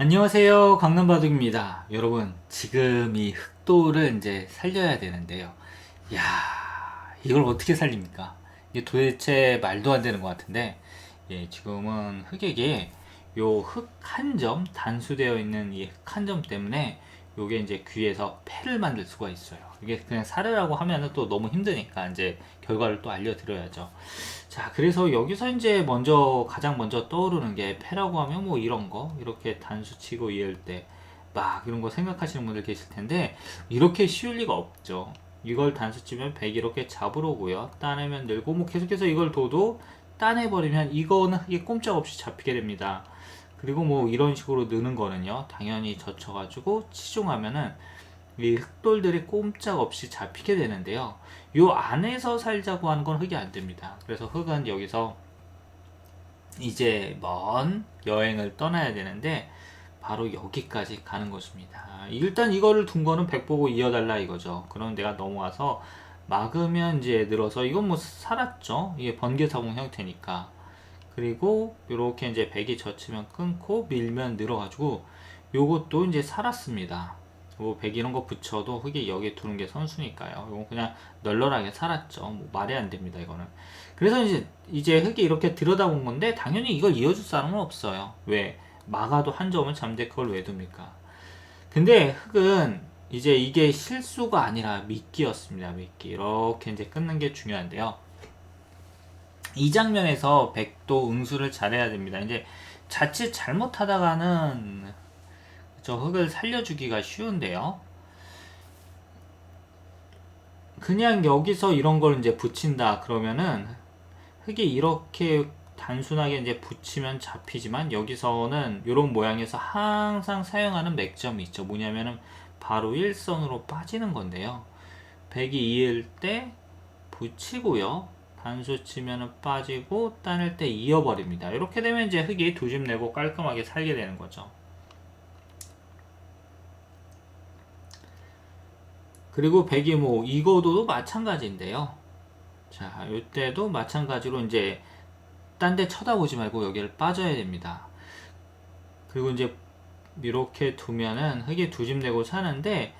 안녕하세요. 강남바둑입니다. 여러분, 지금 이 흑도를 이제 살려야 되는데요. 야 이걸 어떻게 살립니까? 이게 도대체 말도 안 되는 것 같은데, 예, 지금은 흑에게 요 흑 한 점, 단수되어 있는 이 흑 한 점 때문에 요게 이제 귀에서 패를 만들 수가 있어요. 이게 그냥 살으라고 하면은 또 너무 힘드니까 이제 결과를 또 알려드려야죠. 자, 그래서 여기서 이제 먼저 가장 먼저 떠오르는 게 패라고 하면 뭐 이런 거 이렇게 단수 치고 이을 때 막 이런 거 생각하시는 분들 계실 텐데 이렇게 쉬울 리가 없죠. 이걸 단수 치면 100 이렇게 잡으러 오고요. 따내면 늘고 뭐 계속해서 이걸 둬도 따내버리면 이거는 이게 꼼짝없이 잡히게 됩니다. 그리고 뭐 이런 식으로 느는 거는요. 당연히 젖혀가지고 치중하면은 이 흑돌들이 꼼짝없이 잡히게 되는데요. 요 안에서 살자고 하는 건 흑이 안 됩니다. 그래서 흑은 여기서 이제 먼 여행을 떠나야 되는데 바로 여기까지 가는 것입니다. 일단 이거를 둔 거는 백 보고 이어달라 이거죠. 그럼 내가 넘어와서 막으면 이제 늘어서 이건 뭐 살았죠. 이게 번개사공 형태니까. 그리고 이렇게 이제 백이 젖히면 끊고 밀면 늘어가지고 요것도 이제 살았습니다. 뭐백 이런 거 붙여도 흙이 여기 두는 게 선수니까요. 이건 그냥 널널하게 살았죠. 뭐 말이 안 됩니다. 이거는. 그래서 이제 이제 흙이 이렇게 들여다본 건데 당연히 이걸 이어줄 사람은 없어요. 왜? 막아도 한 점을 잠재 그걸 왜 둡니까? 근데 흙은 이제 이게 실수가 아니라 미끼였습니다. 미끼. 이렇게 이제 끊는 게 중요한데요. 이 장면에서 백도 응수를 잘해야 됩니다. 이제 자칫 잘못하다가는 저 흙을 살려주기가 쉬운데요. 그냥 여기서 이런 걸 이제 붙인다 그러면은 흙이 이렇게 단순하게 이제 붙이면 잡히지만 여기서는 이런 모양에서 항상 사용하는 맥점이 있죠. 뭐냐면은 바로 일선으로 빠지는 건데요. 백이 이을 때 붙이고요. 단수 치면은 빠지고 따낼 때 이어버립니다. 이렇게 되면 이제 흙이 두 집 내고 깔끔하게 살게 되는 거죠. 그리고 백이 뭐 이거도 마찬가지인데요. 자, 이때도 마찬가지로 이제 딴 데 쳐다보지 말고 여기를 빠져야 됩니다. 그리고 이제 이렇게 두면은 흙이 두 집 내고 사는데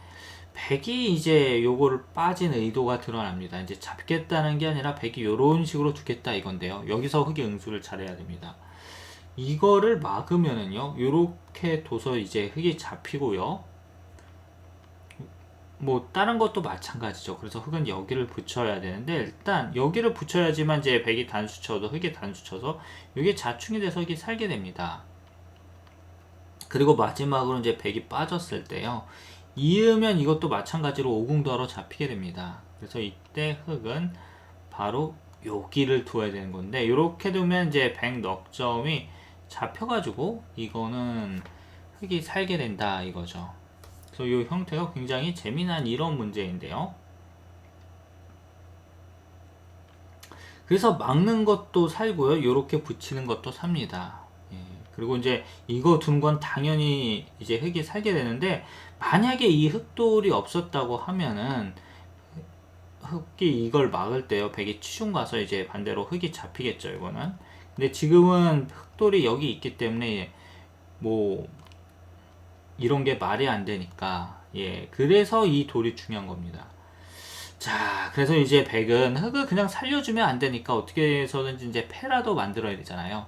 백이 이제 요거를 빠진 의도가 드러납니다. 이제 잡겠다는 게 아니라 백이 요런 식으로 두겠다 이건데요. 여기서 흙의 응수를 잘해야 됩니다. 이거를 막으면은요. 요렇게 둬서 이제 흙이 잡히고요. 뭐 다른 것도 마찬가지죠. 그래서 흙은 여기를 붙여야 되는데 일단 여기를 붙여야지만 이제 백이 단수 쳐도 흙이 단수 쳐서 이게 자충이 돼서 흙이 살게 됩니다. 그리고 마지막으로 이제 백이 빠졌을 때요. 이으면 이것도 마찬가지로 오궁도하러 잡히게 됩니다. 그래서 이때 흙은 바로 여기를 두어야 되는 건데 이렇게 두면 이제 백 넉점이 잡혀가지고 이거는 흙이 살게 된다 이거죠. 그래서 이 형태가 굉장히 재미난 이런 문제인데요. 그래서 막는 것도 살고요. 이렇게 붙이는 것도 삽니다. 예, 그리고 이제 이거 둔 건 당연히 이제 흙이 살게 되는데 만약에 이 흙돌이 없었다고 하면은 흙이 이걸 막을 때요. 백이 치중 가서 이제 반대로 흙이 잡히겠죠. 이거는. 근데 지금은 흙돌이 여기 있기 때문에 뭐 이런 게 말이 안 되니까 예 그래서 이 돌이 중요한 겁니다. 자 그래서 이제 백은 흙을 그냥 살려주면 안 되니까 어떻게 해서든지 이제 패라도 만들어야 되잖아요.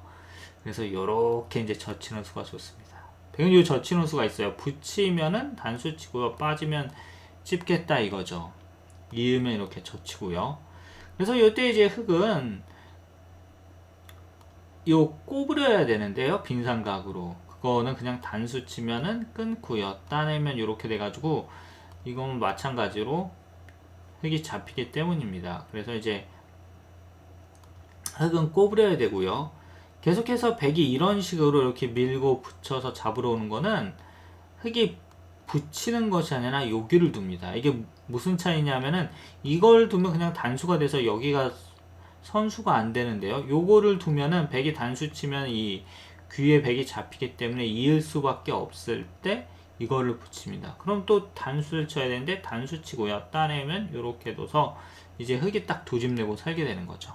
그래서 요렇게 이제 젖히는 수가 좋습니다. 백은 요 젖히는 수가 있어요. 붙이면은 단수 치고요. 빠지면 찝겠다 이거죠. 이으면 이렇게 젖히고요. 그래서 이때 이제 흙은 요 꼬부려야 되는데요. 빈삼각으로. 그거는 그냥 단수 치면은 끊고요. 따내면 이렇게 돼가지고 이건 마찬가지로 흙이 잡히기 때문입니다. 그래서 이제 흙은 꼬부려야 되고요. 계속해서 백이 이런 식으로 이렇게 밀고 붙여서 잡으러 오는 거는 흙이 붙이는 것이 아니라 여기를 둡니다. 이게 무슨 차이냐면은 이걸 두면 그냥 단수가 돼서 여기가 선수가 안 되는데요. 요거를 두면은 백이 단수 치면 이 귀에 백이 잡히기 때문에 이을 수밖에 없을 때 이거를 붙입니다. 그럼 또 단수를 쳐야 되는데 단수 치고요. 따내면 이렇게 둬서 이제 흙이 딱 두 집 내고 살게 되는 거죠.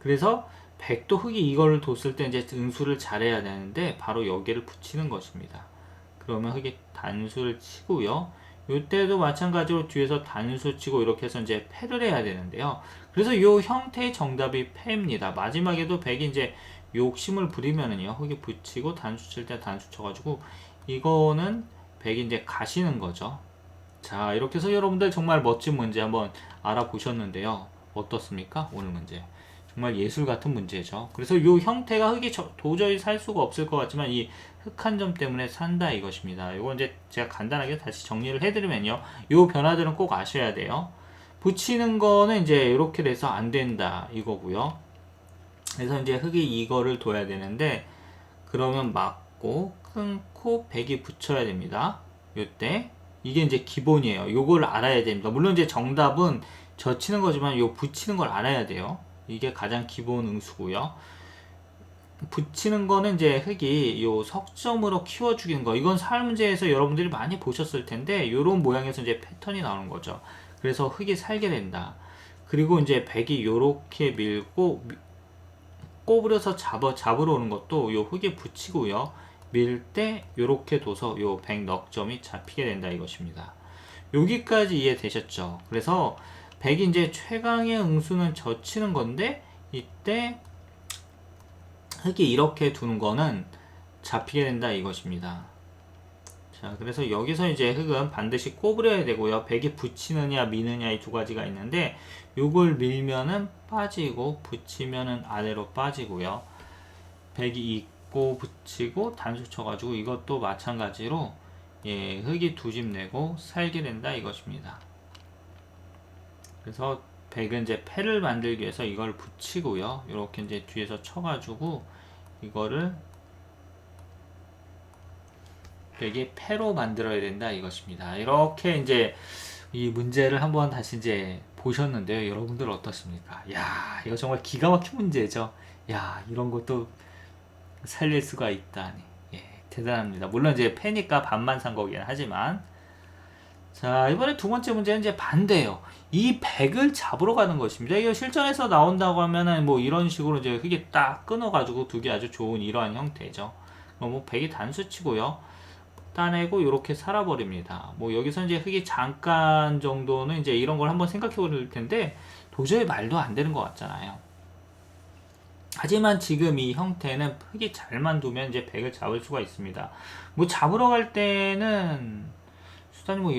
그래서 백도 흙이 이거를 뒀을 때 이제 응수를 잘해야 되는데 바로 여기를 붙이는 것입니다. 그러면 흙이 단수를 치고요. 이때도 마찬가지로 뒤에서 단수 치고 이렇게 해서 이제 패를 해야 되는데요. 그래서 이 형태의 정답이 패입니다. 마지막에도 백이 이제 욕심을 부리면은요. 흙이 붙이고 단수 칠 때 단수 쳐가지고 이거는 백이 이제 가시는 거죠. 자 이렇게 해서 여러분들 정말 멋진 문제 한번 알아보셨는데요. 어떻습니까? 오늘 문제. 정말 예술 같은 문제죠. 그래서 이 형태가 흙이 저- 도저히 살 수가 없을 것 같지만 이 흙 한 점 때문에 산다 이것입니다. 이거 이제 제가 간단하게 다시 정리를 해드리면요. 이 변화들은 꼭 아셔야 돼요. 붙이는 거는 이제 이렇게 돼서 안 된다 이거고요. 그래서 이제 흙이 이거를 둬야 되는데 그러면 막고 끊고 백이 붙여야 됩니다. 요때 이게 이제 기본이에요. 요걸 알아야 됩니다. 물론 이제 정답은 젖히는 거지만 요 붙이는 걸 알아야 돼요. 이게 가장 기본 응수고요. 붙이는 거는 이제 흙이 요 석점으로 키워 죽이는 거. 이건 사회 문제에서 여러분들이 많이 보셨을 텐데 요런 모양에서 이제 패턴이 나오는 거죠. 그래서 흙이 살게 된다. 그리고 이제 백이 요렇게 밀고 미- 꼬부려서 잡아 잡으러 오는 것도 요 흙에 붙이고요. 밀 때 요렇게 둬서 요 백 넉점이 잡히게 된다 이것입니다. 여기까지 이해되셨죠? 그래서 백이 이제 최강의 응수는 젖히는 건데 이때 흙이 이렇게 두는 거는 잡히게 된다 이것입니다. 자, 그래서 여기서 이제 흙은 반드시 꼬부려야 되고요. 백이 붙이느냐 미느냐 이 두 가지가 있는데 요걸 밀면은 빠지고 붙이면은 아래로 빠지고요. 백이 있고 붙이고 단수 쳐가지고 이것도 마찬가지로 예, 흙이 두 집 내고 살게 된다 이것입니다. 그래서 백은 이제 패를 만들기 위해서 이걸 붙이고요. 이렇게 이제 뒤에서 쳐가지고 이거를 백의 패로 만들어야 된다 이것입니다. 이렇게 이제 이 문제를 한번 다시 이제 보셨는데요. 여러분들 어떻습니까? 야, 이거 정말 기가 막힌 문제죠. 야, 이런 것도 살릴 수가 있다니. 예, 대단합니다. 물론 이제 패니까 반만 산 거긴 하지만 자, 이번에 두 번째 문제는 이제 반대예요. 이 백을 잡으러 가는 것입니다. 이거 실전에서 나온다고 하면은 뭐 이런 식으로 이제 흙이 딱 끊어가지고 두기 아주 좋은 이러한 형태죠. 그럼 뭐 백이 단수치고요. 따내고 이렇게 살아버립니다. 뭐 여기서 이제 흙이 잠깐 정도는 이제 이런 걸 한번 생각해 볼 텐데 도저히 말도 안 되는 것 같잖아요. 하지만 지금 이 형태는 흙이 잘만 두면 이제 백을 잡을 수가 있습니다. 뭐 잡으러 갈 때는 수단이 뭐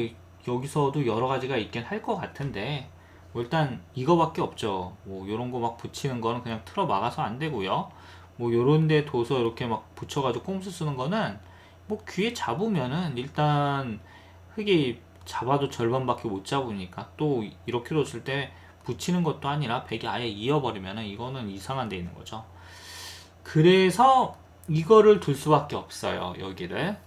여- 여기서도 여러 가지가 있긴 할 것 같은데 뭐 일단 이거밖에 없죠. 뭐 요런 거 막 붙이는 거는 그냥 틀어 막아서 안 되고요. 뭐 요런 데 둬서 이렇게 막 붙여가지고 꼼수 쓰는 거는 뭐 귀에 잡으면은 일단 흙이 잡아도 절반밖에 못 잡으니까 또 이렇게 뒀을 때 붙이는 것도 아니라 백이 아예 이어버리면은 이거는 이상한 데 있는 거죠. 그래서 이거를 둘 수밖에 없어요. 여기를.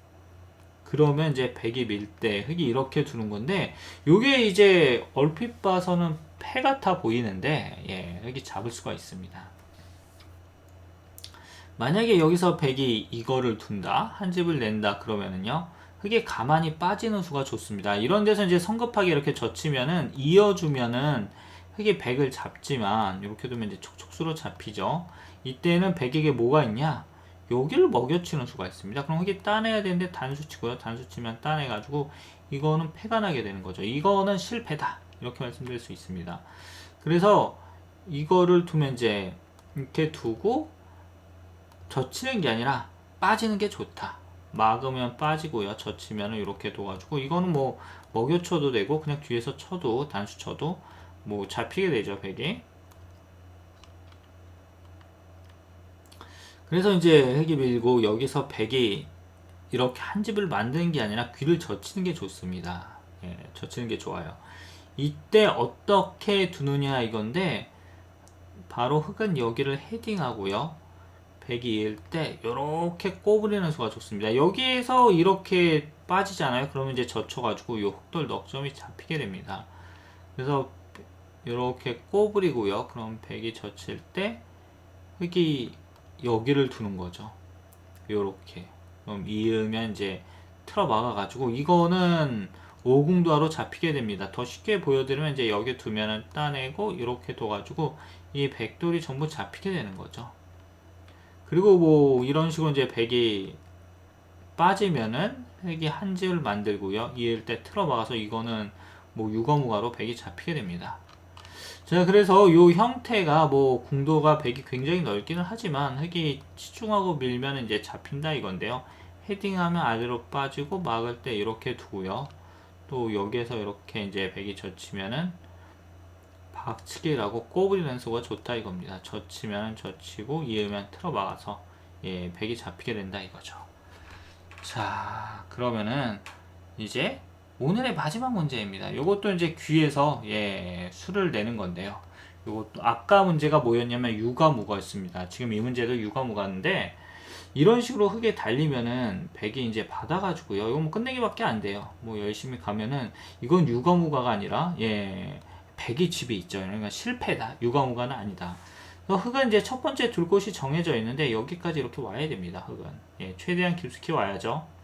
그러면 이제 백이 밀때 흙이 이렇게 두는 건데 요게 이제 얼핏 봐서는 패 같아 보이는데 예, 흙이 잡을 수가 있습니다. 만약에 여기서 백이 이거를 둔다 한 집을 낸다 그러면은요 흙이 가만히 빠지는 수가 좋습니다. 이런 데서 이제 성급하게 이렇게 젖히면은 이어주면은 흙이 백을 잡지만 이렇게 두면 이제 촉촉수로 잡히죠. 이때는 백에게 뭐가 있냐? 여기를 먹여치는 수가 있습니다. 그럼 흙이 따내야 되는데 단수치고요. 단수치면 따내가지고 이거는 패가 나게 되는 거죠. 이거는 실패다. 이렇게 말씀드릴 수 있습니다. 그래서 이거를 두면 이제 이렇게 두고 젖히는 게 아니라 빠지는 게 좋다. 막으면 빠지고요. 젖히면 이렇게 둬가지고 이거는 뭐 먹여쳐도 되고 그냥 뒤에서 쳐도 단수 쳐도 뭐 잡히게 되죠 백이. 그래서 이제 흙이 밀고 여기서 백이 이렇게 한 집을 만드는 게 아니라 귀를 젖히는 게 좋습니다. 예, 젖히는 게 좋아요. 이때 어떻게 두느냐 이건데 바로 흙은 여기를 헤딩하고요. 백이 일때 이렇게 꼬부리는 수가 좋습니다. 여기에서 이렇게 빠지잖아요. 그러면 이제 젖혀가지고 이 흙돌 넉점이 잡히게 됩니다. 그래서 이렇게 꼬부리고요. 그럼 백이 젖힐 때 흙이 여기를 두는 거죠. 요렇게. 그럼 이으면 이제 틀어 막아가지고 이거는 오궁도하로 잡히게 됩니다. 더 쉽게 보여드리면 이제 여기 두면은 따내고 이렇게 둬가지고 이 백돌이 전부 잡히게 되는 거죠. 그리고 뭐 이런 식으로 이제 백이 빠지면은 백이 한 지를 만들고요. 이을 때 틀어 박아서 이거는 뭐 유거무가로 백이 잡히게 됩니다. 자, 그래서 요 형태가 뭐 궁도가 백이 굉장히 넓기는 하지만 흙이 치중하고 밀면 이제 잡힌다 이건데요. 헤딩하면 아래로 빠지고 막을 때 이렇게 두고요. 또 여기에서 이렇게 이제 백이 젖히면은 박치기라고 꼬부리는 연수가 좋다 이겁니다. 젖히면 젖히고 이으면 틀어 막아서 예, 백이 잡히게 된다 이거죠. 자, 그러면은 이제 오늘의 마지막 문제입니다. 이것도 이제 귀에서 예, 수를 내는 건데요. 이것도 아까 문제가 뭐였냐면 유가무가였습니다. 지금 이 문제도 유가무가인데 이런 식으로 흙에 달리면은 백이 이제 받아가지고요. 이거 뭐 끝내기밖에 안 돼요. 뭐 열심히 가면은 이건 유가무가가 아니라 예 백이 집에 있죠. 그러니까 실패다. 유가무가는 아니다. 흙은 이제 첫 번째 둘 곳이 정해져 있는데 여기까지 이렇게 와야 됩니다. 흙은 예 최대한 깊숙이 와야죠.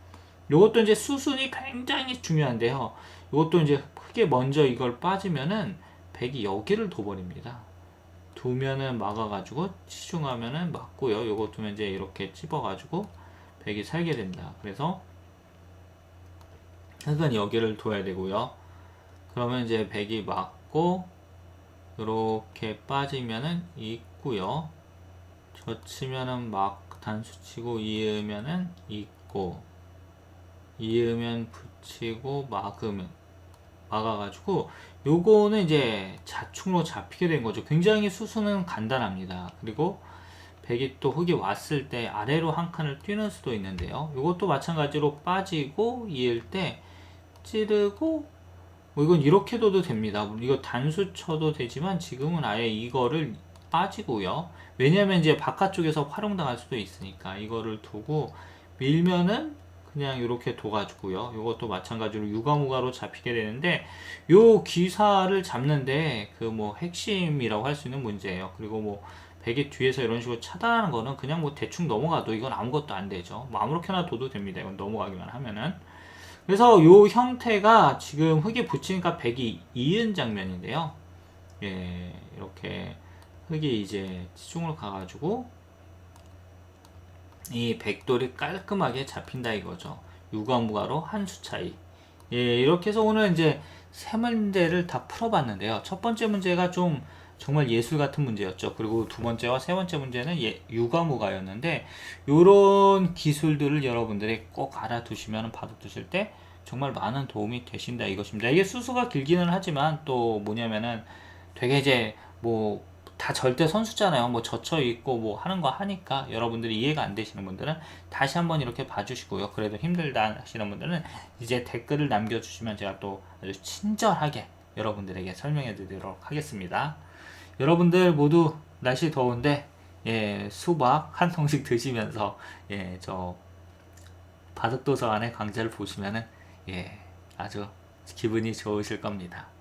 요것도 이제 수순이 굉장히 중요한데요. 요것도 이제 흙에 먼저 이걸 빠지면은 백이 여기를 둬버립니다. 두면은 막아가지고 치중하면은 막고요. 요거 두면 이제 이렇게 찝어가지고 백이 살게 된다. 그래서 흙은 여기를 둬야 되고요. 그러면 이제 백이 맞고 이렇게 빠지면은 있고요. 젖히면은 막 단수 치고 이으면은 있고 이으면 붙이고 막으면 막아가지고 요거는 이제 자충으로 잡히게 된 거죠. 굉장히 수수는 간단합니다. 그리고 백이 또 흙이 왔을 때 아래로 한 칸을 뛰는 수도 있는데요. 요것도 마찬가지로 빠지고 이을 때 찌르고 뭐 이건 이렇게 둬도 됩니다. 이거 단수 쳐도 되지만 지금은 아예 이거를 빠지고요. 왜냐면 이제 바깥쪽에서 활용당할 수도 있으니까 이거를 두고 밀면은 그냥 이렇게 둬가지고요. 이것도 마찬가지로 유가무가로 잡히게 되는데 요 기사를 잡는데 그 뭐 핵심이라고 할 수 있는 문제예요. 그리고 뭐 백이 뒤에서 이런 식으로 차단하는 거는 그냥 뭐 대충 넘어가도 이건 아무것도 안 되죠. 뭐 아무렇게나 둬도 됩니다. 이건 넘어가기만 하면은. 그래서 요 형태가 지금 흙에 붙이니까 백이 이은 장면인데요. 예, 이렇게 흙이 이제 치중으로 가가지고 이 백돌이 깔끔하게 잡힌다 이거죠. 유가무가로 한 수 차이. 예, 이렇게 해서 오늘 이제 세 문제를 다 풀어봤는데요. 첫 번째 문제가 좀 정말 예술 같은 문제였죠. 그리고 두 번째와 세 번째 문제는 예, 유가무가였는데 이런 기술들을 여러분들이 꼭 알아두시면 바둑 두실 때 정말 많은 도움이 되신다 이것입니다. 이게 수수가 길기는 하지만 또 뭐냐면은 되게 이제 뭐 다 절대 선수잖아요. 뭐 젖혀 있고 뭐 하는 거 하니까 여러분들이 이해가 안 되시는 분들은 다시 한번 이렇게 봐주시고요. 그래도 힘들다 하시는 분들은 이제 댓글을 남겨주시면 제가 또 아주 친절하게 여러분들에게 설명해 드리도록 하겠습니다. 여러분들 모두 날씨 더운데 예, 수박 한 통씩 드시면서 예, 저 바둑도서관의 강좌를 보시면은 예, 아주 기분이 좋으실 겁니다.